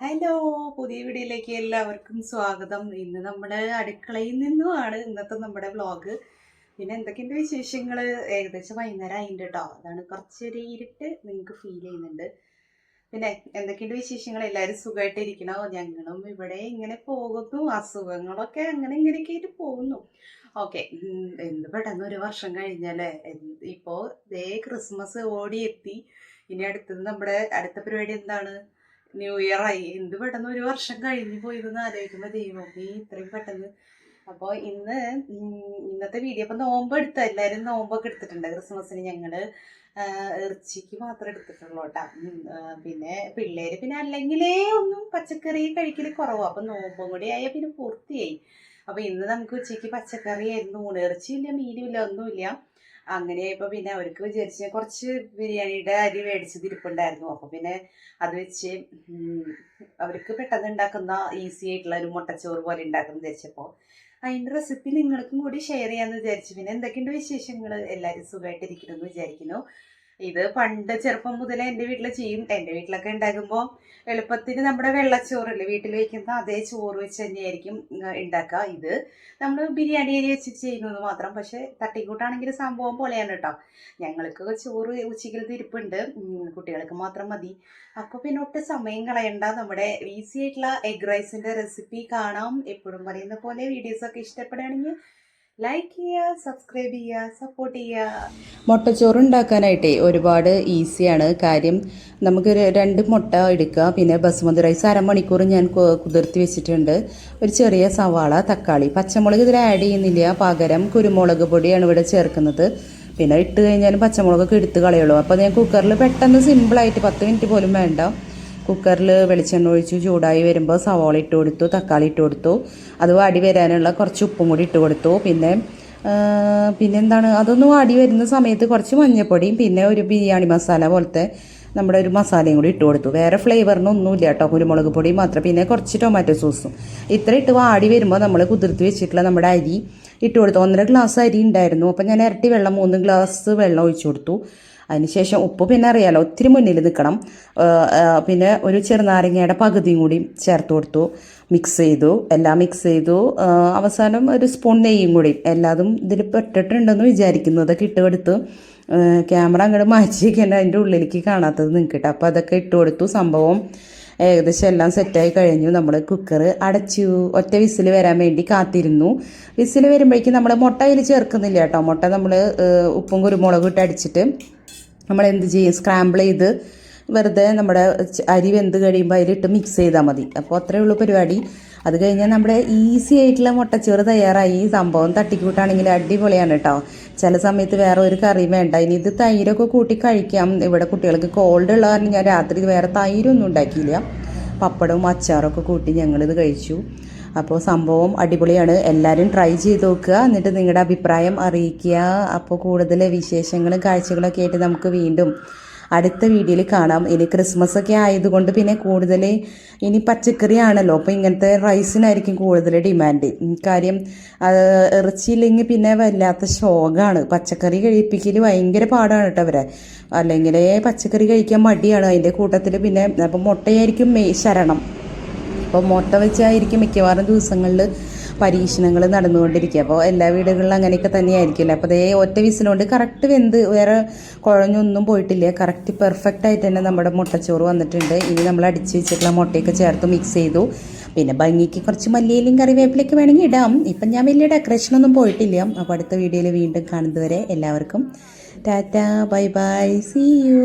Hello പുതിയ വീഡിയോയിലേക്ക് എല്ലാവർക്കും സ്വാഗതം. ഇന്ന് നമ്മുടെ അടുക്കളയിൽ നിന്നുമാണ് ഇന്നത്തെ നമ്മുടെ വ്ളോഗ്. പിന്നെ എന്തൊക്കെയുണ്ട് വിശേഷങ്ങൾ ഏകദേശം വൈകുന്നേരം ആയിട്ടുണ്ട് കേട്ടോ അതാണ് കുറച്ചൊരു ഇരുട്ട് നിങ്ങൾക്ക് ഫീൽ ചെയ്യുന്നുണ്ട്. പിന്നെ എന്തൊക്കെയുണ്ട് വിശേഷങ്ങൾ എല്ലാവരും സുഖമായിട്ടിരിക്കണോ? ഞങ്ങളും ഇവിടെ ഇങ്ങനെ പോകുന്നു. അസുഖങ്ങളൊക്കെ അങ്ങനെ ഇങ്ങനെയൊക്കെ ആയിട്ട് പോകുന്നു. ഓക്കെ എന്ത് പെട്ടെന്ന് ഒരു വർഷം കഴിഞ്ഞല്ലേ? ഇപ്പോൾ ദേ ക്രിസ്മസ് ഓടിയെത്തി. ഇനി അടുത്തത് നമ്മുടെ അടുത്ത പരിപാടി എന്താണ്? ന്യൂ ഇയർ ആയി. എന്ത് പെട്ടെന്ന് ഒരു വർഷം കഴിഞ്ഞു പോയതെന്ന് ആലോചിക്കുമ്പോൾ ദൈവം ഈ ഇത്രയും പെട്ടെന്ന്. അപ്പോൾ ഇന്ന് ഇന്നത്തെ വീഡിയോ അപ്പം നോമ്പ് എടുത്ത എല്ലാവരും നോമ്പൊക്കെ എടുത്തിട്ടുണ്ട്. ക്രിസ്മസിന് ഞങ്ങൾ ഇറച്ചിക്ക് മാത്രമേ എടുത്തിട്ടുള്ളൂ കേട്ടോ. പിന്നെ പിള്ളേര് പിന്നെ അല്ലെങ്കിലേ ഒന്നും പച്ചക്കറി കഴിക്കൽ കുറവാണ് അപ്പം നോമ്പും കൂടി ആയാൽ പിന്നെ പൂർത്തിയായി. അപ്പോൾ ഇന്ന് നമുക്ക് ഉച്ചയ്ക്ക് പച്ചക്കറി ആയിരുന്നു. ഊണ് ഇറച്ചിയില്ല മീനുമില്ല ഒന്നുമില്ല. അങ്ങനെ ഇപ്പൊ പിന്നെ അവർക്ക് വിചാരിച്ച് കുറച്ച് ബിരിയാണിയുടെ അരി മേടിച്ചത് തിരിപ്പുണ്ടായിരുന്നു അപ്പൊ പിന്നെ അത് വെച്ച് അവർക്ക് പെട്ടെന്ന് ഉണ്ടാക്കുന്ന ഈസി ആയിട്ടുള്ള ഒരു മുട്ടച്ചോറ് പോലെ ഉണ്ടാക്കുന്ന വിചാരിച്ചപ്പോൾ അതിന്റെ റെസിപ്പി നിങ്ങൾക്കും കൂടി ഷെയർ ചെയ്യാന്ന് വിചാരിച്ചു. പിന്നെ എന്തൊക്കെയുണ്ട് വിശേഷങ്ങൾ എല്ലാവരും സുഖമായിട്ടിരിക്കണമെന്ന് വിചാരിക്കുന്നു. ഇത് പണ്ട് ചെറുപ്പം മുതലേ എന്റെ വീട്ടിൽ ചെയ്യും. എന്റെ വീട്ടിലൊക്കെ ഉണ്ടാക്കുമ്പോൾ എളുപ്പത്തിന് നമ്മുടെ വെള്ളച്ചോറില്ലേ വീട്ടിൽ വയ്ക്കുന്ന അതേ ചോറ് വെച്ച് തന്നെയായിരിക്കും ഉണ്ടാക്കുക. ഇത് നമ്മൾ ബിരിയാണി അരി വെച്ച് ചെയ്യുന്നത് മാത്രം. പക്ഷേ തട്ടിക്കൂട്ടാണെങ്കിൽ സംഭവം പോലെയാണ് കേട്ടോ. ഞങ്ങൾക്ക് ചോറ് ഉച്ചയ്ക്കൽ തിരിപ്പുണ്ട്. കുട്ടികൾക്ക് മാത്രം മതി. അപ്പോൾ പിന്നെ ഒട്ടും സമയം കളയണ്ട. നമ്മുടെ ഈസി ആയിട്ടുള്ള എഗ് റൈസിന്റെ റെസിപ്പി കാണാം. എപ്പോഴും പറയുന്ന പോലെ വീഡിയോസൊക്കെ ഇഷ്ടപ്പെടുകയാണെങ്കിൽ ലൈക്ക് ചെയ്യുക സബ്സ്ക്രൈബ് ചെയ്യുക സപ്പോർട്ട് ചെയ്യുക. മുട്ടച്ചോറ് ഉണ്ടാക്കാനായിട്ടേ ഒരുപാട് ഈസിയാണ് കാര്യം. നമുക്ക് രണ്ട് മുട്ട എടുക്കുക. പിന്നെ ബസുമതി റൈസ് അരമണിക്കൂർ ഞാൻ കുതിർത്തി വെച്ചിട്ടുണ്ട്. ഒരു ചെറിയ സവാള തക്കാളി പച്ചമുളക് ഇതിൽ ആഡ് ചെയ്യുന്നില്ല. പകരം കുരുമുളക് പൊടിയാണ് ഇവിടെ ചേർക്കുന്നത്. പിന്നെ ഇട്ട് കഴിഞ്ഞാലും പച്ചമുളകൊക്കെ എടുത്ത് കളയുള്ളൂ. അപ്പോൾ ഞാൻ കുക്കറിൽ പെട്ടെന്ന് സിമ്പിളായിട്ട് പത്ത് മിനിറ്റ് പോലും വേണ്ട. കുക്കറിൽ വെളിച്ചെണ്ണ ഒഴിച്ച് ചൂടായി വരുമ്പോൾ സവാള ഇട്ട് കൊടുത്തു തക്കാളി ഇട്ട് കൊടുത്തു. അത് വാടി വരാനുള്ള കുറച്ച് ഉപ്പും കൂടി ഇട്ട് കൊടുത്തു. പിന്നെ പിന്നെന്താണ് അതൊന്ന് വാടി വരുന്ന സമയത്ത് കുറച്ച് മഞ്ഞൾപ്പൊടിയും പിന്നെ ഒരു ബിരിയാണി മസാല പോലത്തെ നമ്മുടെ ഒരു മസാലയും കൂടി ഇട്ട് കൊടുത്തു. വേറെ ഫ്ലേവറിനൊന്നുമില്ല കേട്ടോ. കുരുമുളക് പൊടി മാത്രം. പിന്നെ കുറച്ച് ടൊമാറ്റോ സോസും. ഇത്ര ഇട്ട് വാടി വരുമ്പോൾ നമ്മൾ കുതിർത്ത് വെച്ചിട്ടുള്ള നമ്മുടെ അരി ഇട്ട് കൊടുത്തു. ഒന്നര ഗ്ലാസ് അരി ഉണ്ടായിരുന്നു. അപ്പം ഞാൻ ഇരട്ടി വെള്ളം മൂന്ന് ഗ്ലാസ് വെള്ളം ഒഴിച്ചു കൊടുത്തു. അതിനുശേഷം ഉപ്പ് പിന്നെ അറിയാലോ ഒത്തിരി മുന്നിൽ നിൽക്കണം. പിന്നെ ഒരു ചെറുനാരങ്ങയുടെ പകുതിയും കൂടി ചേർത്ത് കൊടുത്തു മിക്സ് ചെയ്തു. എല്ലാം മിക്സ് ചെയ്തു. അവസാനം ഒരു സ്പൂൺ നെയ്യും കൂടി. എല്ലാതും ഇതിൽ പെട്ടിട്ടുണ്ടെന്ന് വിചാരിക്കുന്നു. അതൊക്കെ ഇട്ട് കൊടുത്തു ക്യാമറ അങ്ങോട്ട് മാറ്റി വയ്ക്കേണ്ട അതിന്റെ ഉള്ളിലേക്ക് കാണാത്തത് നിൽക്കട്ടെ അപ്പോൾ അതൊക്കെ ഇട്ട് കൊടുത്തു. സംഭവം ഏകദേശം എല്ലാം സെറ്റായി കഴിഞ്ഞു. നമ്മൾ കുക്കർ അടച്ചു. ഒറ്റ വിസിൽ വരാൻ വേണ്ടി കാത്തിരുന്നു. വിസിൽ വരുമ്പോഴേക്കും നമ്മൾ മുട്ട അതിൽ ചേർക്കുന്നില്ല കേട്ടോ. മുട്ട നമ്മൾ ഉപ്പും കുരുമുളകും ഇട്ട് അടിച്ചിട്ട് നമ്മൾ എന്ത് ചെയ്യും? സ്ക്രാമ്പിൾ ചെയ്ത് വെറുതെ നമ്മുടെ അരി വെന്ത് കഴിയുമ്പോൾ അതിലിട്ട് മിക്സ് ചെയ്താൽ മതി. അപ്പോൾ അത്രയേ ഉള്ളൂ പരിപാടി. അത് കഴിഞ്ഞാൽ നമ്മുടെ ഈസി ആയിട്ടുള്ള മുട്ടച്ചോറ് തയ്യാറായി. ഈ സംഭവം തട്ടിക്കൂട്ടാണെങ്കിൽ അടിപൊളിയാണ് കേട്ടോ ചില സമയത്ത് വേറെ ഒരു കറി വേണ്ട. ഇനി ഇത് തൈരൊക്കെ കൂട്ടി കഴിക്കാം. ഇവിടെ കുട്ടികൾക്ക് കോൾഡ് ഉള്ള കാരണം ഞാൻ രാത്രി വേറെ തൈരൊന്നും ഉണ്ടാക്കിയില്ല. പപ്പടവും അച്ചാറൊക്കെ കൂട്ടി ഞങ്ങളിത് കഴിച്ചു. അപ്പോൾ സംഭവം അടിപൊളിയാണ്. എല്ലാവരും ട്രൈ ചെയ്ത് നോക്കുക. എന്നിട്ട് നിങ്ങളുടെ അഭിപ്രായം അറിയിക്കുക. അപ്പോൾ കൂടുതൽ വിശേഷങ്ങളും കാഴ്ചകളൊക്കെ ആയിട്ട് നമുക്ക് വീണ്ടും അടുത്ത വീഡിയോയിൽ കാണാം. ഇനി ക്രിസ്മസ് ഒക്കെ ആയതുകൊണ്ട് പിന്നെ കൂടുതൽ ഇനി പച്ചക്കറിയാണല്ലോ. അപ്പോൾ ഇങ്ങനത്തെ റൈസിനായിരിക്കും കൂടുതൽ ഡിമാൻഡ് കാര്യം ഇറച്ചിയില്ലെങ്കിൽ പിന്നെ വല്ലാത്ത ശോകമാണ് പച്ചക്കറി കഴിപ്പിക്കൽ ഭയങ്കര പാടാണ് കേട്ടോ അവരെ അല്ലെങ്കിൽ പച്ചക്കറി കഴിക്കാൻ മടിയാണ്. അതിന്റെ കൂട്ടത്തിൽ പിന്നെ അപ്പം മുട്ടയായിരിക്കും ശരണം. അപ്പോൾ മുട്ട വെച്ചായിരിക്കും മിക്കവാറും ദിവസങ്ങളിൽ പരീക്ഷണങ്ങൾ നടന്നുകൊണ്ടിരിക്കുക. അപ്പോൾ എല്ലാ വീടുകളിലും അങ്ങനെയൊക്കെ തന്നെയായിരിക്കില്ല അപ്പോൾ അതേ ഒറ്റ വിസിലുകൊണ്ട് കറക്റ്റ് വെന്ത് വേറെ കുഴഞ്ഞൊന്നും പോയിട്ടില്ല. കറക്റ്റ് പെർഫെക്റ്റ് ആയിട്ട് തന്നെ നമ്മുടെ മുട്ടച്ചോറ് വന്നിട്ടുണ്ട്. ഇനി നമ്മൾ അടിച്ച് വെച്ചിട്ടുള്ള മുട്ടയൊക്കെ ചേർത്ത് മിക്സ് ചെയ്തു. പിന്നെ ഭംഗിക്ക് കുറച്ച് മല്ലിയിലും കറിവേപ്പിലൊക്കെ വേണമെങ്കിൽ ഇടാം. ഇപ്പം ഞാൻ വലിയ ഡെക്കറേഷനൊന്നും പോയിട്ടില്ല. അപ്പോൾ അടുത്ത വീഡിയോയിൽ വീണ്ടും കാണുന്നതുവരെ എല്ലാവർക്കും tata bye bye. See you